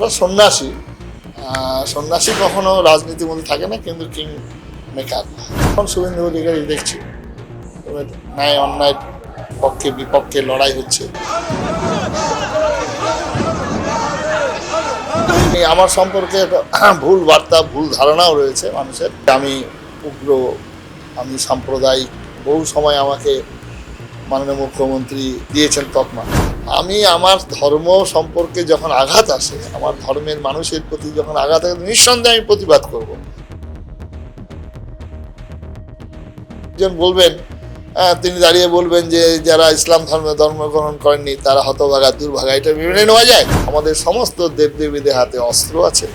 আমরা সন্ন্যাসী। সন্ন্যাসী কখনো মধ্যে থাকে না, কিন্তু কিং মেকার এখন শুভেন্দু অধিকারী দেখছি ন্যায় অন্যায় পক্ষে, বিপক্ষে লড়াই হচ্ছে। আমার সম্পর্কে ভুল বার্তা, ভুল ধারণাও রয়েছে মানুষের। আমি উগ্র, আমি সাম্প্রদায়িক, বহু সময় আমাকে মাননীয় মুখ্যমন্ত্রী দিয়েছেন তকমা। আমি আমার ধর্ম সম্পর্কে যখন আঘাত আসে, আমার ধর্মের মানুষের প্রতি যখন আঘাত আসে, নিঃসন্দেহে আমি প্রতিবাদ করব। একজন বলবেন তিনি দাঁড়িয়ে বলবেন যে যারা ইসলাম ধর্মে ধর্মগ্রহণ করেননি, তারা হতভাগা, দুর্ভাগা, এটা মেনে নেওয়া যায়। আমাদের সমস্ত দেবদেবীদের হাতে অস্ত্র আছে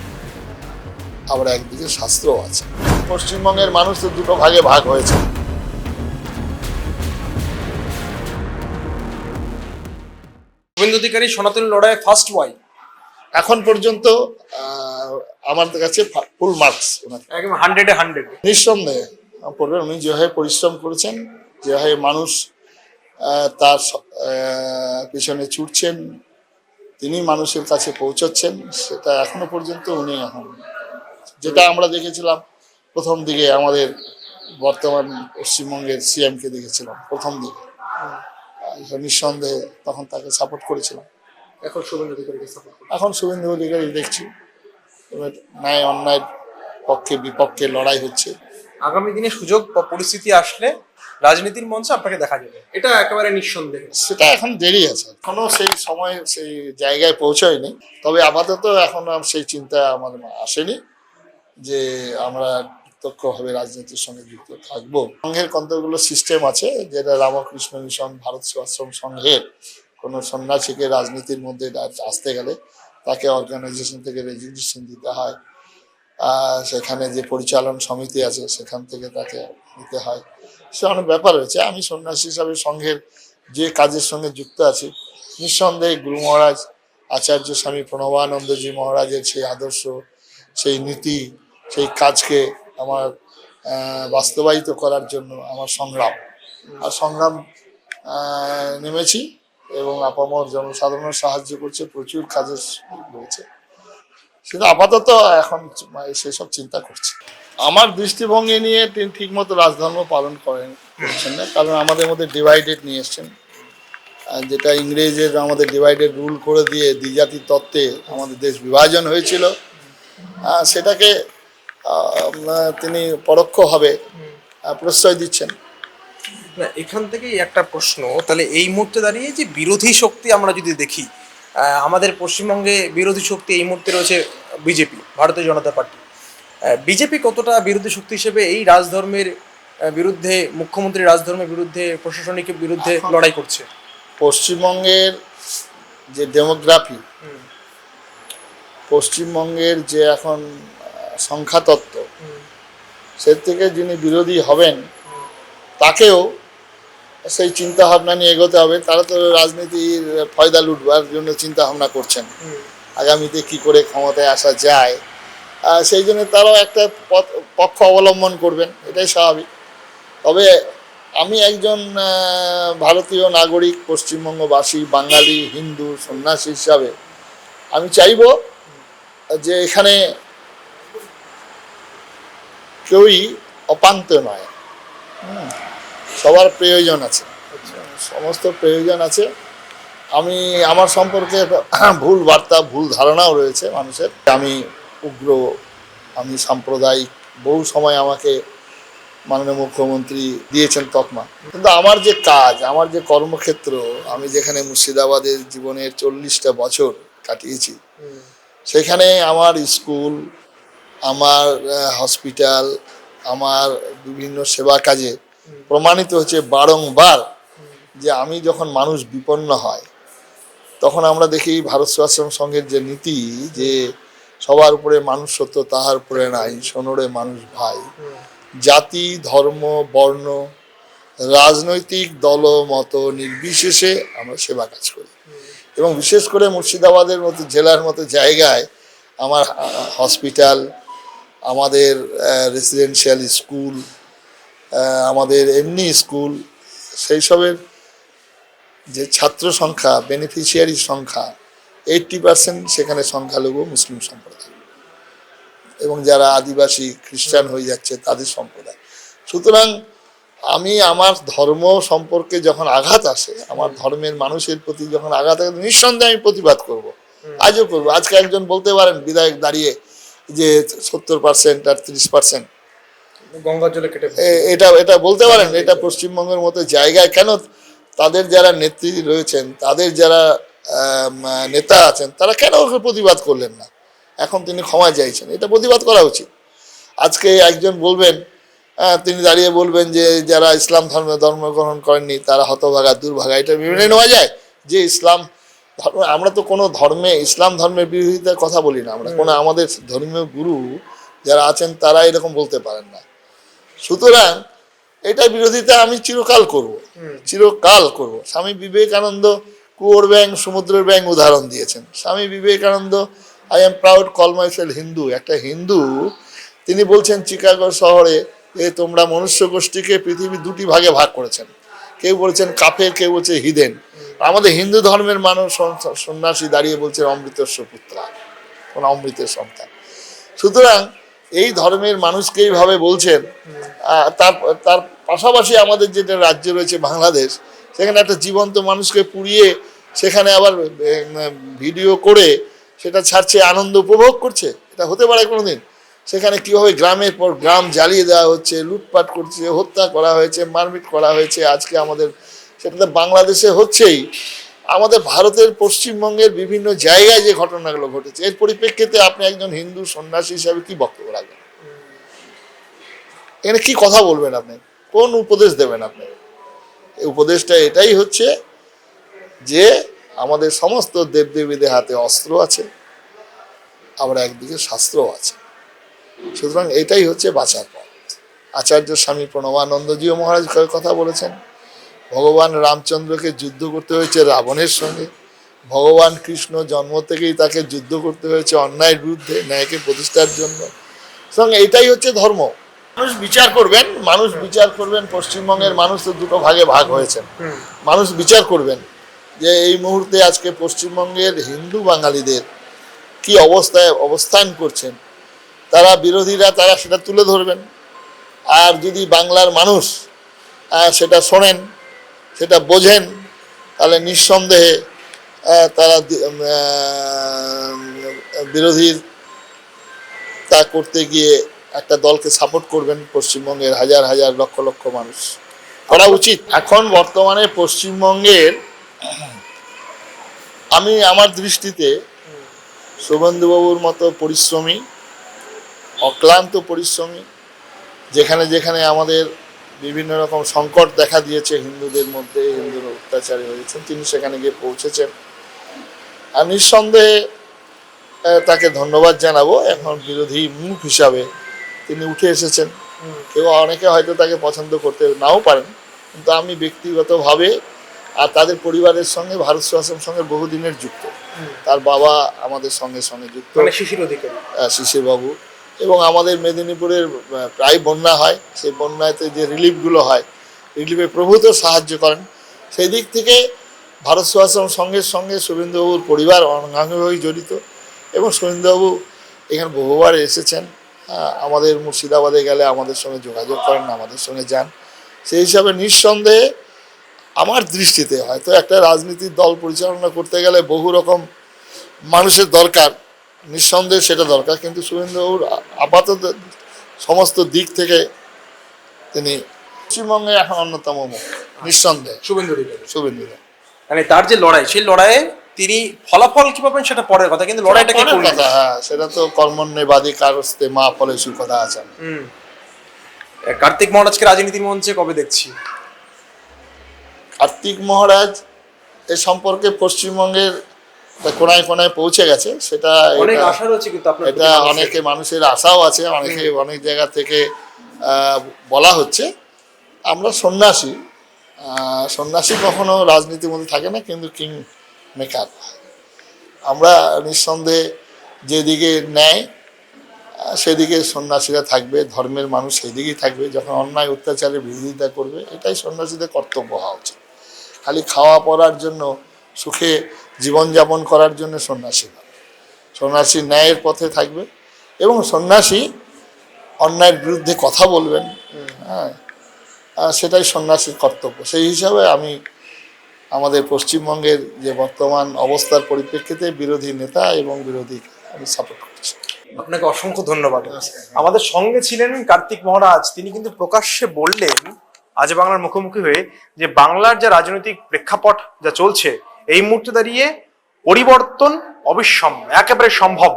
আবার একদিকে শাস্ত্রও আছে। পশ্চিমবঙ্গের মানুষ তো দুটো ভাগে ভাগ হয়েছে। শুভেন্দু অধিকারী সনাতন লড়াইয়ে ফার্স্ট ওয়াই এখন পর্যন্ত আমার কাছে ফুল মার্কস একদম হান্ড্রেডে হান্ড্রেড নিঃসন্দেহে পড়বেন উনি যেভাবে পরিশ্রম করেছেন যেভাবে মানুষ তার পিছনে ছুটছেন তিনি মানুষের কাছে পৌঁছচ্ছেন সেটা এখনও পর্যন্ত উনি এখন। যেটা আমরা দেখেছিলাম প্রথম দিকে আমাদের বর্তমান পশ্চিমবঙ্গের সিএমকে দেখেছিলাম প্রথম দিকে। নিঃসন্দেহে তখন তাকে সাপোর্ট করেছিলাম। এখন শুভেন্দু অধিকারীকে সাপোর্ট এখন শুভেন্দু অধিকারী দেখছি। এবার ন্যায় অন্যায় পক্ষে বিপক্ষে লড়াই হচ্ছে। আগামী দিনে সুযোগ বা পরিস্থিতি আসলে রাজনীতির মঞ্চে আপনাকে দেখা যাবে। এটা একেবারে নিঃসন্দেহে। সেটা এখন দেরি আছে। এখনও সেই সময় সেই জায়গায় পৌঁছয়নি। তবে আপাতত এখন সেই চিন্তা আমাদের আসেনি যে আমরা প্রত্যক্ষভাবে রাজনীতির সঙ্গে যুক্ত থাকব। সংঘের কতগুলো সিস্টেম আছে, যেটা রামকৃষ্ণ মিশন, ভারত সেবাশ্রম সংঘের কোনো সন্ন্যাসীকে রাজনীতির মধ্যে আসতে গেলে তাকে অর্গানাইজেশন থেকে রেজিগনেশন দিতে হয়। সেখানে যে পরিচালন সমিতি আছে, সেখান থেকে তাকে নিতে হয়। সে অনেক ব্যাপার রয়েছে। আমি সন্ন্যাসী হিসাবে সংঘের যে কাজের সঙ্গে যুক্ত আছি, নিঃসন্দেহে গুরু মহারাজ, আচার্য স্বামী প্রণবানন্দজি মহারাজের সেই আদর্শ, সেই নীতি, সেই কাজকে আমার বাস্তবায়িত করার জন্য আমার সংগ্রাম। আর সংগ্রাম নেমেছি এবং আপামর জনসাধারণের সাহায্য করছে, প্রচুর কাজের রয়েছে। সেটা আপাতত এখন সেসব চিন্তা করছে। আমার দৃষ্টিভঙ্গি নিয়ে তিনি ঠিকমতো রাজধর্ম পালন করেন, করছেন না, কারণ আমাদের মধ্যে ডিভাইডেড নিয়ে এসছেন। যেটা ইংরেজের আমাদের ডিভাইডেড রুল করে দিয়ে দ্বিজাতি তত্ত্বে আমাদের দেশ বিভাজন হয়েছিল সেটাকে তিনি পরোক্ষভাবে প্রশ্রয় দিচ্ছেন। না এখান থেকেই একটা প্রশ্ন তাহলে এই মুহূর্তে দাঁড়িয়ে যে বিরোধী শক্তি আমরা যদি দেখি আমাদের পশ্চিমবঙ্গে বিরোধী শক্তি এই মুহূর্তে রয়েছে বিজেপি ভারতীয় জনতা পার্টি। বিজেপি কতটা বিরোধী শক্তি হিসেবে এই রাজধর্মের বিরুদ্ধে মুখ্যমন্ত্রী রাজধর্মের বিরুদ্ধে প্রশাসনিক বিরুদ্ধে লড়াই করছে? পশ্চিমবঙ্গের যে ডেমোগ্রাফি পশ্চিমবঙ্গের যে এখন সংখ্যাতত্ত্ব। সে থেকে যিনি বিরোধী হবেন তাকেও সেই চিন্তা ভাবনা নিয়ে এগোতে হবে। তারা তো রাজনীতির ফয়দা লুটবার জন্য চিন্তা ভাবনা করছেন আগামীতে কি করে ক্ষমতায় আসা যায়? সেই জন্য তারাও একটা পক্ষ অবলম্বন করবেন এটাই স্বাভাবিক। তবে আমি একজন ভারতীয় নাগরিক পশ্চিমবঙ্গবাসী বাঙালি হিন্দু সন্ন্যাসী হিসাবে আমি চাইব যে এখানে কেউই অপান্ত নয়। সবার প্রয়োজন আছে। সমস্ত প্রয়োজন আছে। আমি আমার সম্পর্কে ভুল বার্তা ভুল ধারণাও রয়েছে মানুষের। আমি উগ্র আমি সাম্প্রদায়িক বহু সময় আমাকে মাননীয় মুখ্যমন্ত্রী দিয়েছেন তকমা। কিন্তু আমার যে কাজ আমার যে কর্মক্ষেত্র আমি যেখানে মুর্শিদাবাদের জীবনের চল্লিশটা বছর কাটিয়েছি সেখানে আমার স্কুল আমার হসপিটাল আমার বিভিন্ন সেবা কাজে প্রমাণিত হচ্ছে বারংবার যে আমি যখন মানুষ বিপন্ন হয়, তখন আমরা দেখি ভারত সেবাশ্রম সংঘের যে নীতি যে সবার উপরে মানুষ সত্য তাহার উপরে নাই সোনরে মানুষ ভাই। জাতি, ধর্ম, বর্ণ, রাজনৈতিক দল, মত নির্বিশেষে আমরা সেবা কাজ করি। এবং বিশেষ করে মুর্শিদাবাদের মতো জেলার মতো জায়গায় আমার হসপিটাল আমাদের রেসিডেন্সিয়াল স্কুল আমাদের এমনি স্কুল সেই সবের যে ছাত্র সংখ্যা বেনিফিশিয়ারি সংখ্যা এইটটি পার্সেন্ট সেখানে সংখ্যালঘু মুসলিম সম্প্রদায়। এবং যারা আদিবাসী খ্রিস্টান হয়ে যাচ্ছে তাদের সম্প্রদায়। সুতরাং আমি আমার ধর্ম সম্পর্কে যখন আঘাত আসে আমার ধর্মের মানুষের প্রতি যখন আঘাত আসে নিঃসন্দেহে আমি প্রতিবাদ করব। আজও করব। আজকে একজন বলতে পারেন বিধায়ক দাঁড়িয়ে যে সত্তর পার্সেন্ট আর তিরিশ পার্সেন্ট গঙ্গার জলে কেটে এটা এটা বলতে পারেন এটা পশ্চিমবঙ্গের মতো জায়গায় কেন তাদের যারা নেত্রী রয়েছেন তাদের যারা নেতা আছেন তারা কেন ওকে প্রতিবাদ করলেন না? এখন তিনি ক্ষমা চাইছেন এটা প্রতিবাদ করা উচিত। আজকে একজন বলবেন তিনি দাঁড়িয়ে বলবেন যে যারা ইসলাম ধর্মে ধর্মগ্রহণ করেননি তারা হতভাগা দুর্ভাগা এটা মেনে নেওয়া যায় যে ইসলাম আমরা তো কোনো ধর্মে ইসলাম ধর্মের বিরোধিতার কথা বলি না। আমরা কোনো আমাদের ধর্মীয় গুরু যারা আছেন তারা এরকম বলতে পারেন না। সুতরাং এটা বিরোধিতা আমি চিরকাল করব। চিরকাল করব। স্বামী বিবেকানন্দ কুয়োর ব্যাং সমুদ্রের ব্যাং উদাহরণ দিয়েছেন। Swami Vivekananda I am proud call myself Hindu একটা হিন্দু তিনি বলছেন চিকাগো শহরে যে তোমরা মনুষ্য গোষ্ঠীকে পৃথিবী দুটি ভাগে ভাগ করেছেন। কেউ বলছেন কাফের কেউ বলছে হিদেন। আমাদের হিন্দু ধর্মের মানুষ সন- সন্ন্যাসী দাঁড়িয়ে বলছে অমৃতস্ব পুত্রা, কোন অমৃতের সন্তান। সুতরাং এই ধর্মের মানুষকে এইভাবে বলছেন তার তার পাশাপাশি আমাদের যেটা রাজ্য রয়েছে বাংলাদেশ, সেখানে একটা জীবন্ত মানুষকে পুড়িয়ে সেখানে আবার ভিডিও করে সেটা ছাড়ছে, আনন্দ উপভোগ করছে, এটা হতে পারে কোনোদিন। সেখানে কীভাবে গ্রামের পর গ্রাম জ্বালিয়ে দেওয়া হচ্ছে, লুটপাট করছে, হত্যা করা হয়েছে, মারপিট করা হয়েছে, আজকে আমাদের সেটা তো বাংলাদেশে হচ্ছেই। আমাদের ভারতের পশ্চিমবঙ্গের বিভিন্ন জায়গায় যে ঘটনাগুলো ঘটেছে, এর পরিপ্রেক্ষিতে আপনি একজন হিন্দু সন্ন্যাসী হিসাবে কি বক্তব্য রাখবেন? এখানে কি কথা বলবেন আপনি? কোন উপদেশ দেবেন আপনি? এই উপদেশটা এটাই হচ্ছে যে আমাদের সমস্ত দেবদেবীদের হাতে অস্ত্র আছে, আবার একদিকে শাস্ত্রও আছে। সুতরাং এটাই হচ্ছে বাঁচার পথ। আচার্য স্বামী প্রণবানন্দজিও মহারাজ কথা বলেছেন। ভগবান রামচন্দ্রকে যুদ্ধ করতে হয়েছে রাবণের সঙ্গে। ভগবান কৃষ্ণ জন্ম থেকেই তাকে যুদ্ধ করতে হয়েছে অন্যায়ের বিরুদ্ধে, ন্যায়কে প্রতিষ্ঠার জন্য। এটাই হচ্ছে ধর্ম। মানুষ বিচার করবেন, মানুষ বিচার করবেন, পশ্চিমবঙ্গের মানুষ তো দুটো ভাগে ভাগ হয়েছেন। মানুষ বিচার করবেন যে এই মুহূর্তে আজকে পশ্চিমবঙ্গের হিন্দু বাঙালিদের কি অবস্থায় অবস্থান করছেন। তারা বিরোধীরা, তারা সেটা তুলে ধরবেন। আর যদি বাংলার মানুষ সেটা শোনেন সেটা বোঝেন, তাহলে নিঃসন্দেহে তারা বিরোধীর তা করতে গিয়ে একটা দলকে সাপোর্ট করবেন পশ্চিমবঙ্গের হাজার হাজার লক্ষ লক্ষ মানুষ। করা উচিত। এখন বর্তমানে পশ্চিমবঙ্গের, আমি আমার দৃষ্টিতে শুভেন্দুবাবুর মতো পরিশ্রমী, অক্লান্ত পরিশ্রমী, যেখানে যেখানে আমাদের বিভিন্ন রকম সংকট দেখা দিয়েছে হিন্দুদের মধ্যে হিন্দুর অত্যাচারী হয়েছেন তিনি সেখানে গিয়ে পৌঁছেছেন। আর নিঃসন্দেহে তাকে ধন্যবাদ জানাব এখন বিরোধী মুখ হিসাবে তিনি উঠে এসেছেন। কেউ অনেকে হয়তো তাকে পছন্দ করতে নাও পারেন কিন্তু আমি ব্যক্তিগতভাবে আর তাদের পরিবারের সঙ্গে ভারত সেবাশ্রম সঙ্গে বহুদিনের যুক্ত। তার বাবা আমাদের সঙ্গে সঙ্গে যুক্ত। মানে শিশির অধিকারী। আহ, শিশিরবাবু। এবং আমাদের মেদিনীপুরের প্রায় বন্যা হয়। সেই বন্যাতে যে রিলিফগুলো হয়, রিলিফে প্রভূত সাহায্য করেন। সেই দিক থেকে ভারত সেবাশ্রম সঙ্গের সঙ্গে শুভেন্দুবাবুর পরিবার অঙ্গাঙ্গিভাবেই জড়িত এবং শুভেন্দুবাবু এখানে বহুবার এসেছেন। আমাদের মুর্শিদাবাদে গেলে আমাদের সঙ্গে যোগাযোগ করেন, আমাদের সঙ্গে যান। সেই হিসাবে নিঃসন্দেহে আমার দৃষ্টিতে হয়তো একটা রাজনীতির দল পরিচালনা করতে গেলে বহু রকম মানুষের দরকার। নিঃসন্দেহে সেটা দরকার কিন্তু শুভেন্দুবাবুর আপাতত সমস্ত দিক থেকে তিনি পশ্চিমবঙ্গে এখন অন্যতম মুখ নিঃসন্দেহে। শুভেন্দু অধিকারী শুভেন্দু মানে তার যে লড়াই সেই লড়াইয়ে তিনি ফলাফল কি পাবেন সেটা পরের কথা কিন্তু লড়াইটাকে পরের করলেন কথা হ্যাঁ সেটা তো কর্মণ্যবাদী কারস্তে মা ফলে কথা আছে হুম। কার্তিক মহারাজকে রাজনীতির মঞ্চে কবে দেখছি? কার্তিক মহারাজ এ সম্পর্কে পশ্চিমবঙ্গের একটা কোনায় কোনায় পৌঁছে গেছে সেটা এটা- অনেকে মানুষের আশাও আছে অনেকে অনেক জায়গা থেকে বলা হচ্ছে। আমরা সন্ন্যাসী সন্ন্যাসী কখনো রাজনীতির মধ্যে থাকে না কিন্তু কিং মেকার আমরা নিঃসন্দেহে যেদিকে নেয় সেদিকে সন্ন্যাসীরা থাকবে ধর্মের মানুষ সেদিকেই থাকবে। যখন অন্যায় অত্যাচারের বিরোধিতা করবে এটাই সন্ন্যাসীদের কর্তব্য হওয়া উচিত। খালি খাওয়া পড়ার জন্য সুখে জীবনযাপন করার জন্য সন্ন্যাসী হয় সন্ন্যাসী ন্যায়ের পথে থাকবে এবং সন্ন্যাসী অন্যায়ের বিরুদ্ধে কথা বলবেন। হ্যাঁ। সেটাই সন্ন্যাসীর কর্তব্য। সেই হিসাবে আমি আমাদের পশ্চিমবঙ্গের যে বর্তমান অবস্থার পরিপ্রেক্ষিতে বিরোধী নেতা এবং বিরোধী আমি সাপোর্ট করছি। আপনাকে অসংখ্য ধন্যবাদ। আমাদের সঙ্গে ছিলেন কার্তিক মহারাজ। তিনি কিন্তু প্রকাশ্যে বললেন আজ বাংলার মুখোমুখি হয়ে যে বাংলার যে রাজনৈতিক প্রেক্ষাপট যা চলছে এই মুহূর্তে দাঁড়িয়ে পরিবর্তন অবিসম্য একেবারে সম্ভব।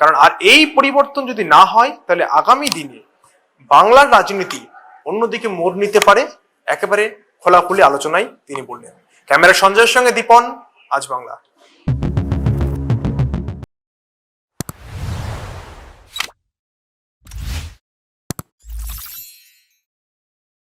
কারণ আর এই পরিবর্তন যদি না হয়, তাহলে আগামী দিনে বাংলার রাজনীতি অন্যদিকে মোর নিতে পারে, একেবারে খোলাখুলি আলোচনায় তিনি বললেন। ক্যামেরা সঞ্জয়ের সঙ্গে দীপন, আজ বাংলা।